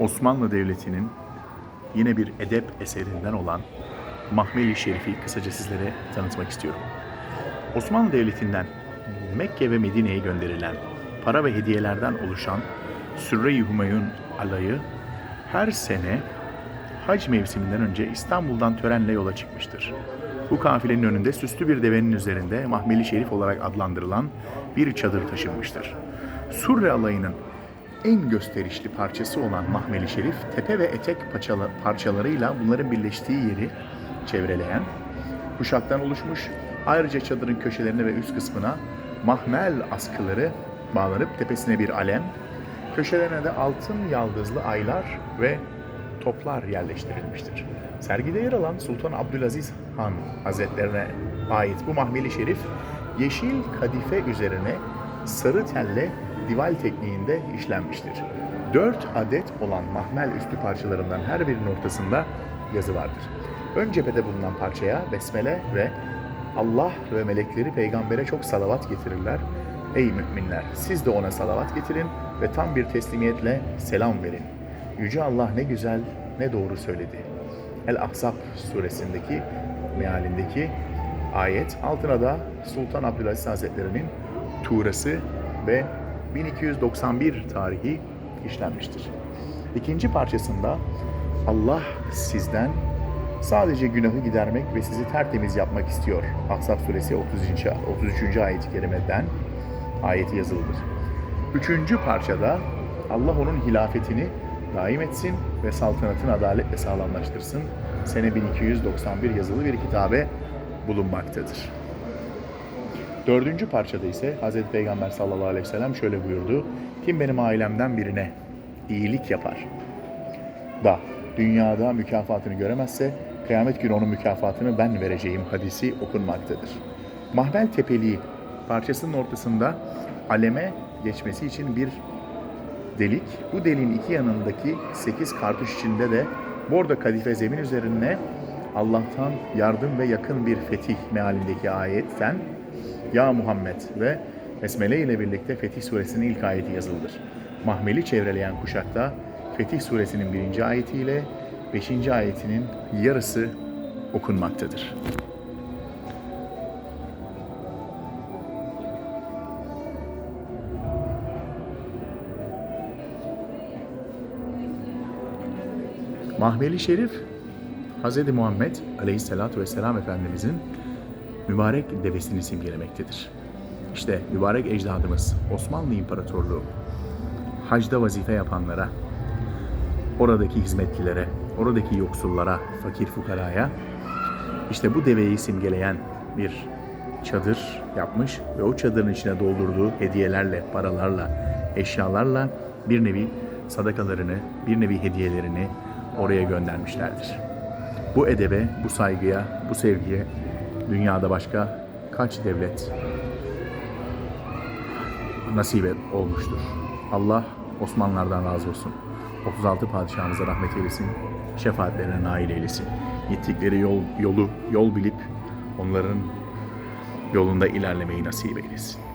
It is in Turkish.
Osmanlı Devleti'nin yine bir edep eserinden olan Mahmeli Şerif'i kısaca sizlere tanıtmak istiyorum. Osmanlı Devleti'nden Mekke ve Medine'ye gönderilen para ve hediyelerden oluşan Sürre-i Humayun alayı her sene hac mevsiminden önce İstanbul'dan törenle yola çıkmıştır. Bu kafilenin önünde süslü bir devenin üzerinde Mahmeli Şerif olarak adlandırılan bir çadır taşınmıştır. Surre alayının en gösterişli parçası olan Mahmeli Şerif, tepe ve etek paçalı- parçalarıyla bunların birleştiği yeri çevreleyen, kuşaktan oluşmuş, ayrıca çadırın köşelerine ve üst kısmına mahmel askıları bağlanıp tepesine bir alem, köşelerine de altın yaldızlı aylar ve toplar yerleştirilmiştir. Sergide yer alan Sultan Abdülaziz Han Hazretlerine ait bu mahmeli şerif, yeşil kadife üzerine sarı telle dival tekniğinde işlenmiştir. Dört adet olan mahmel üstü parçalarından her birinin ortasında yazı vardır. Ön cephede bulunan parçaya besmele ve Allah ve melekleri peygambere çok salavat getirirler. Ey müminler siz de ona salavat getirin ve tam bir teslimiyetle selam verin. Yüce Allah ne güzel ne doğru söyledi. El-Ahzab suresindeki mealindeki ayet altına da Sultan Abdülaziz Hazretleri'nin tuğrası ve 1291 tarihi işlenmiştir. İkinci parçasında Allah sizden sadece günahı gidermek ve sizi tertemiz yapmak istiyor. Ahzab suresi 30. 33. ayet-i kerimeden ayeti yazılıdır. Üçüncü parçada Allah onun hilafetini daim etsin ve saltanatını adaletle sağlamlaştırsın. Sene 1291 yazılı bir kitabe bulunmaktadır. Dördüncü parçada ise Hz. Peygamber sallallahu aleyhi ve sellem şöyle buyurdu. Kim benim ailemden birine iyilik yapar da dünyada mükafatını göremezse kıyamet günü onun mükafatını ben vereceğim hadisi okunmaktadır. Mahvel tepeliği parçasının ortasında aleme geçmesi için bir delik. Bu deliğin iki yanındaki sekiz kartuş içinde de bordo kadife zemin üzerine Allah'tan yardım ve yakın bir fetih mealindeki ayetten Ya Muhammed ve Besmele ile birlikte Fetih Suresinin ilk ayeti yazılıdır. Mahmeli çevreleyen kuşakta Fetih Suresinin birinci ayetiyle beşinci ayetinin yarısı okunmaktadır. Mahmeli Şerif, Hz. Muhammed Aleyhisselatü Vesselam Efendimizin mübarek devesini simgelemektedir. İşte mübarek ecdadımız Osmanlı İmparatorluğu hacda vazife yapanlara, oradaki hizmetlilere, oradaki yoksullara, fakir fukaraya işte bu deveyi simgeleyen bir çadır yapmış ve o çadırın içine doldurduğu hediyelerle, paralarla, eşyalarla bir nevi sadakalarını, bir nevi hediyelerini oraya göndermişlerdir. Bu edebe, bu saygıya, bu sevgiye dünyada başka kaç devlet nasip olmuştur. Allah Osmanlılardan razı olsun. 36 padişahımıza rahmet eylesin. Şefaatlerine nail eylesin. Gittikleri yol, yolu yol bilip onların yolunda ilerlemeyi nasip eylesin.